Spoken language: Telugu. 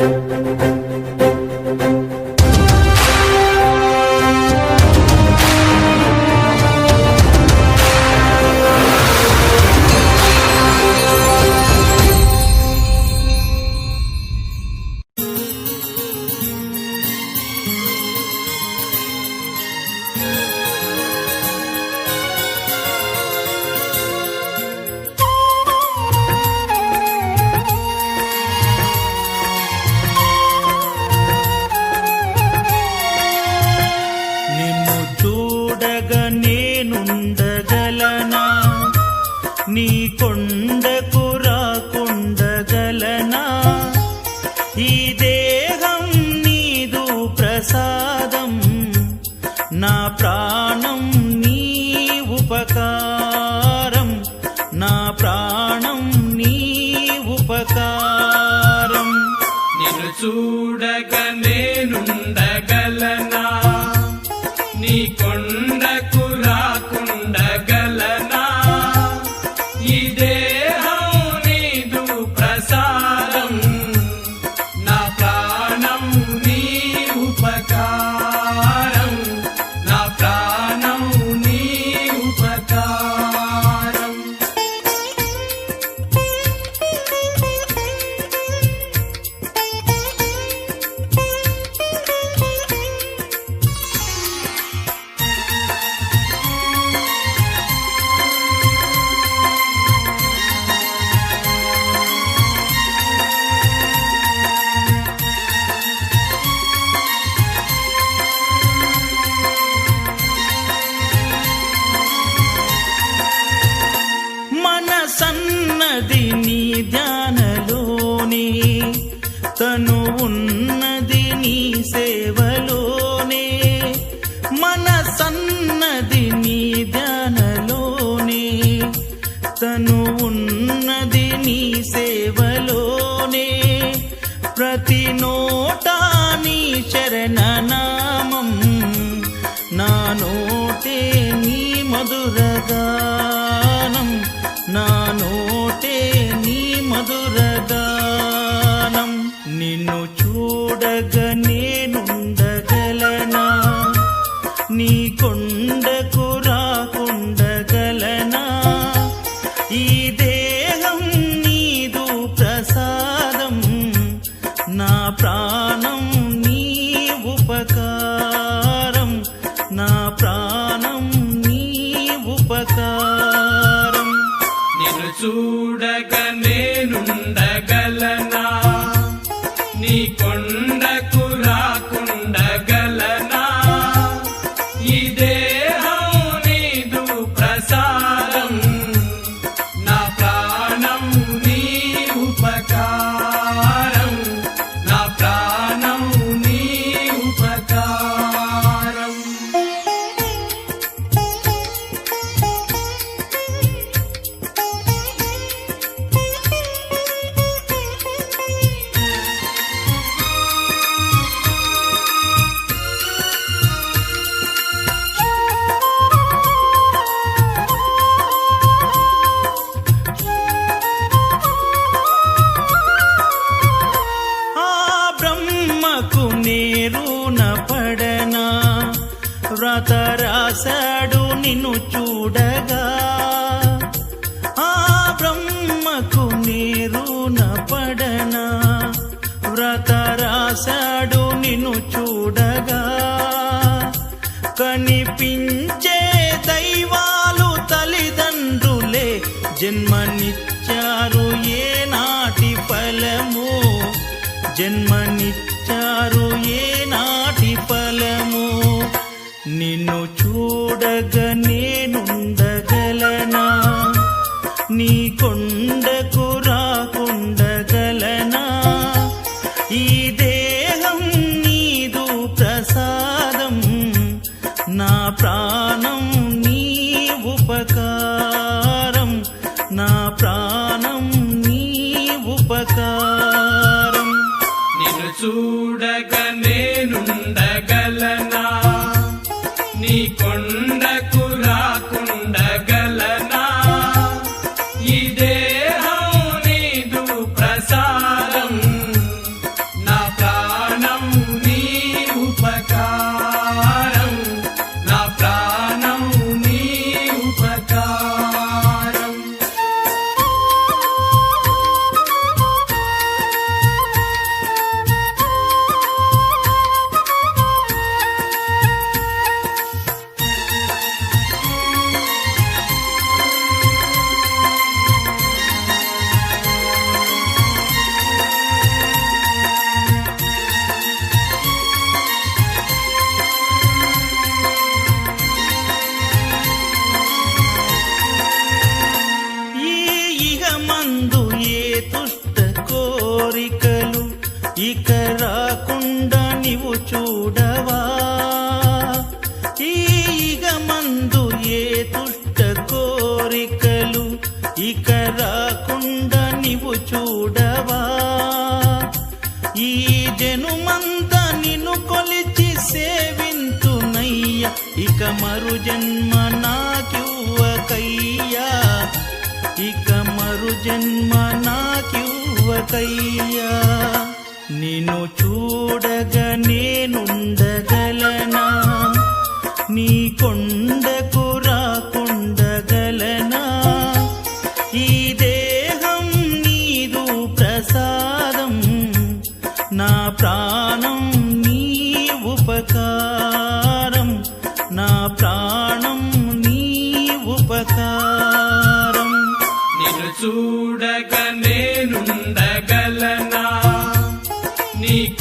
నిన్ను తన్నది నీ ధ్యానలోనే తను ఉన్నది నీ సేవలోనే. ప్రతి నోటా నీ శరణనామం నా నోటే నీ మధురగానం నా నో వ్రత రాశాడు నిన్ను చూడగా. ఆ బ్రహ్మకు నేరున పడనా. వ్రత రాశాడు నిన్ను చూడగా. కనిపించే దైవాలు తల్లిదండ్రులే జన్మనిచ్చారు ఏ నాటి ఫలము. జన్మనిచ్చారు ఏ నాటి నిన్ను చూడగ నేనుండగలనా? నీ కొండకు రాకుండగలనా? ఈ దేహం నీదు ప్రసాదం నా ప్రాణం నీ ఉపకారం నా ప్రాణం ఇక మరు జన్మ నాకివ్వకయ్యా. ఇక మరు జన్మ నాకివ్వకయ్యా. నిన్ను చూడగా నేనుండగలనా? నీ కొండకు రాకుండగలనా? ఈ దేహం నీదు ప్రసాదం నా ప్రాణం చూడగా నేనుండగలనా నీ కొండ